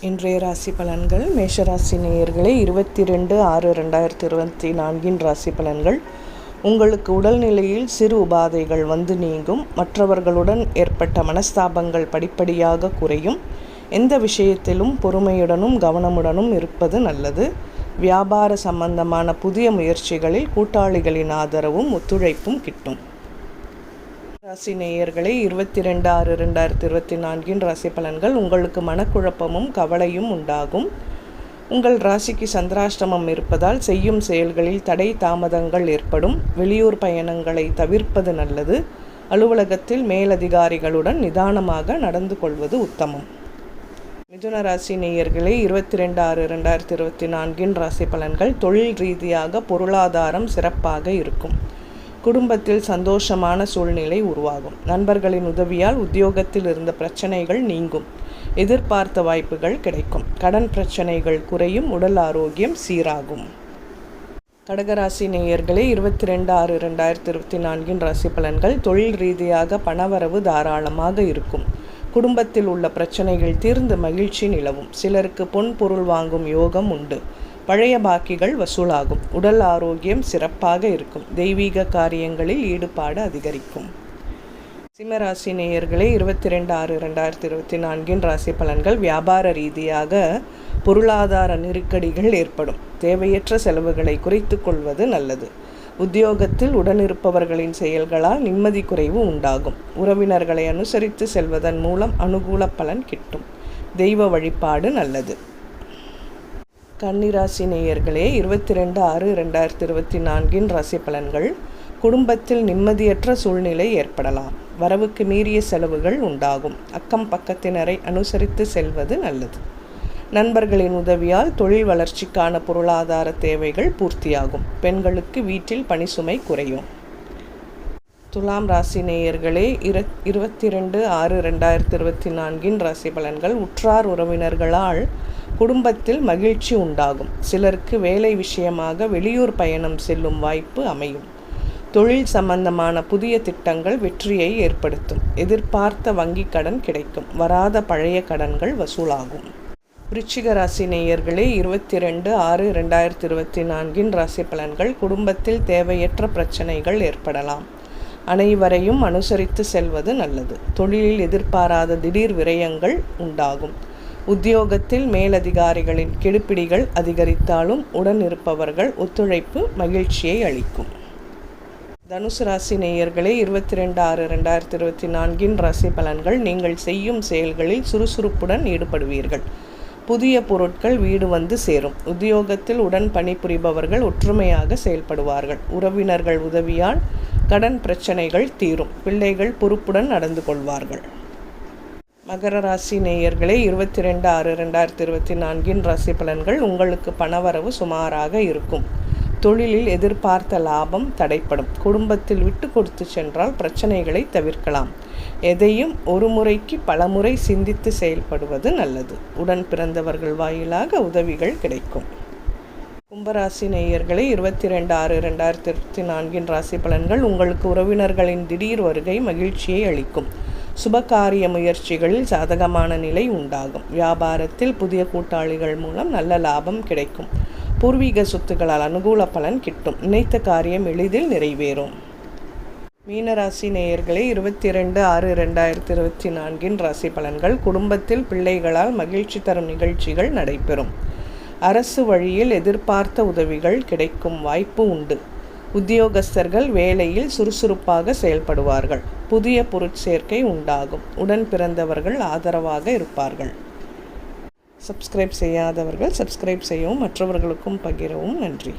இன்றைய ராசி பலன்கள் மேஷராசி நேயர்களே இருபத்தி ரெண்டு ஆறு ரெண்டாயிரத்தி இருபத்தி நான்கின் ராசி பலன்கள். உங்களுக்கு உடல்நிலையில் சிறு உபாதைகள் வந்து நீங்கும். மற்றவர்களுடன் ஏற்பட்ட மனஸ்தாபங்கள் படிப்படியாக குறையும். எந்த விஷயத்திலும் பொறுமையுடனும் கவனமுடனும் இருப்பது நல்லது. வியாபார சம்பந்தமான புதிய முயற்சிகளில் கூட்டாளிகளின் ஆதரவும் ஒத்துழைப்பும் கிட்டும். ராசி நேயர்களே இருபத்தி ரெண்டு ஆறு ரெண்டாயிரத்தி இருபத்தி நான்கின் ராசி பலன்கள் உங்களுக்கு மனக்குழப்பமும் கவலையும் உண்டாகும். உங்கள் ராசிக்கு சந்திராஷ்டமம் இருப்பதால் செய்யும் செயல்களில் தடை தாமதங்கள் ஏற்படும். வெளியூர் பயணங்களை தவிர்ப்பது நல்லது. அலுவலகத்தில் மேலதிகாரிகளுடன் நிதானமாக நடந்து கொள்வது உத்தமம். மிதுன ராசி நேயர்களே இருபத்தி ரெண்டு ஆறு ரெண்டாயிரத்தி இருபத்தி நான்கின் ராசி பலன்கள் தொழில் ரீதியாக பொருளாதாரம் சிறப்பாக இருக்கும். குடும்பத்தில் சந்தோஷமான சூழ்நிலை உருவாகும். நண்பர்களின் உதவியால் உத்தியோகத்தில் இருந்த பிரச்சனைகள் நீங்கும். எதிர்பார்த்த வாய்ப்புகள் கிடைக்கும். கடன் பிரச்சனைகள் குறையும். உடல் ஆரோக்கியம் சீராகும். கடகராசி நேயர்களே இருபத்தி ரெண்டு ஆறு ரெண்டாயிரத்தி இருபத்தி நான்கின் ராசி பலன்கள் தொழில் ரீதியாக பணவரவு தாராளமாக இருக்கும். குடும்பத்தில் உள்ள பிரச்சனைகள் தீர்ந்து மகிழ்ச்சி நிலவும். சிலருக்கு பொன் பொருள் வாங்கும் யோகம் உண்டு. பழைய பாக்கிகள் வசூலாகும். உடல் ஆரோக்கியம் சிறப்பாக இருக்கும். தெய்வீக காரியங்களில் ஈடுபாடு அதிகரிக்கும். சிம்மராசி நேயர்களே இருபத்தி ரெண்டு ஆறு ரெண்டாயிரத்தி இருபத்தி நான்கின் ராசி பலன்கள் வியாபார ரீதியாக பொருளாதார நெருக்கடிகள் ஏற்படும். தேவையற்ற செலவுகளை குறைத்து கொள்வது நல்லது. உத்தியோகத்தில் உடனிருப்பவர்களின் செயல்களால் நிம்மதி குறைவு உண்டாகும். உறவினர்களை அனுசரித்து செல்வதன் மூலம் அனுகூல பலன் கிட்டும். தெய்வ வழிபாடு நல்லது. கன்னிராசி நேயர்களே இருபத்தி ரெண்டு ஆறு ரெண்டாயிரத்தி இருபத்தி நான்கின் ராசி பலன்கள். குடும்பத்தில் நிம்மதியற்ற சூழ்நிலை ஏற்படலாம். வரவுக்கு மீறிய செலவுகள் உண்டாகும். அக்கம் பக்கத்தினரை அனுசரித்து செல்வது நல்லது. நண்பர்களின் உதவியால் தொழில் வளர்ச்சிக்கான பொருளாதார தேவைகள் பூர்த்தியாகும். பெண்களுக்கு வீட்டில் பணிசுமை குறையும். துலாம் ராசி நேயர்களே இரு இருபத்தி ரெண்டு ஆறு ரெண்டாயிரத்தி இருபத்தி நான்கின் ராசி பலன்கள். உற்றார் உறவினர்களால் குடும்பத்தில் மகிழ்ச்சி உண்டாகும். சிலருக்கு வேலை விஷயமாக வெளியூர் பயணம் செல்லும் வாய்ப்பு அமையும். தொழில் சம்பந்தமான புதிய திட்டங்கள் வெற்றியை ஏற்படுத்தும். எதிர்பார்த்த வங்கி கடன் கிடைக்கும். வராத பழைய கடன்கள் வசூலாகும். விருச்சிக ராசி நேயர்களே இருபத்தி ரெண்டு ஆறு ரெண்டாயிரத்தி இருபத்தி நான்கின் ராசி பலன்கள் குடும்பத்தில் தேவையற்ற பிரச்சனைகள் ஏற்படலாம். அனைவரையும் அனுசரித்து செல்வது நல்லது. தொழிலில் எதிர்பாராத திடீர் விரயங்கள் உண்டாகும். உத்தியோகத்தில் மேலதிகாரிகளின் கெடுப்பிடிகள் அதிகரித்தாலும் உடன் இருப்பவர்கள் ஒத்துழைப்பு மகிழ்ச்சியை அளிக்கும். தனுசு ராசி நேயர்களே இருபத்தி ரெண்டு ஆறு ரெண்டாயிரத்தி இருபத்தி நான்கின் ராசி பலன்கள் நீங்கள் செய்யும் செயல்களில் சுறுசுறுப்புடன் ஈடுபடுவீர்கள். புதிய பொருட்கள் வீடு வந்து சேரும். உத்தியோகத்தில் உடன் பணிபுரிபவர்கள் ஒற்றுமையாக செயல்படுவார்கள். உறவினர்கள் உதவியால் கடன் பிரச்சனைகள் தீரும். பிள்ளைகள் பொறுப்புடன் நடந்து கொள்வார்கள். மகர ராசி நேயர்களே இருபத்தி ரெண்டு ஆறு ரெண்டாயிரத்தி இருபத்தி நான்கின் ராசி பலன்கள் உங்களுக்கு பணவரவு சுமாராக இருக்கும். தொழிலில் எதிர்பார்த்த லாபம் தடைப்படும். குடும்பத்தில் விட்டு கொடுத்து சென்றால் பிரச்சனைகளை தவிர்க்கலாம். எதையும் ஒரு முறைக்கு பலமுறை சிந்தித்து செயல்படுவது நல்லது. உடன் பிறந்தவர்கள் வாயிலாக உதவிகள் கிடைக்கும். கும்பராசி நேயர்களே இருபத்தி ரெண்டு ஆறு ரெண்டாயிரத்தி இருபத்தி நான்கின் ராசி பலன்கள் உங்களுக்கு உறவினர்களின் திடீர் வருகை மகிழ்ச்சியை அளிக்கும். சுபகாரிய முயற்சிகளில் சாதகமான நிலை உண்டாகும். வியாபாரத்தில் புதிய கூட்டாளிகள் மூலம் நல்ல லாபம் கிடைக்கும். பூர்வீக சொத்துக்களால் அனுகூல பலன் கிட்டும். நினைத்த காரியம் எளிதில் நிறைவேறும். மீனராசி நேயர்களே இருபத்தி ரெண்டு ஆறு ரெண்டாயிரத்தி இருபத்தி நான்கின் ராசி பலன்கள் குடும்பத்தில் பிள்ளைகளால் மகிழ்ச்சி தரும் நிகழ்ச்சிகள் நடைபெறும். அரசு வழியில் எதிர்பார்த்த உதவிகள் கிடைக்கும் வாய்ப்பு உண்டு. உத்தியோகஸ்தர்கள் வேலையில் சுறுசுறுப்பாக செயல்படுவார்கள். புதிய பொருட்சேர்க்கை உண்டாகும். உடன் பிறந்தவர்கள் ஆதரவாக இருப்பார்கள். சப்ஸ்கிரைப் செய்யாதவர்கள் சப்ஸ்கிரைப் செய்யவும் மற்றவர்களுக்கும் பகிரவும். நன்றி.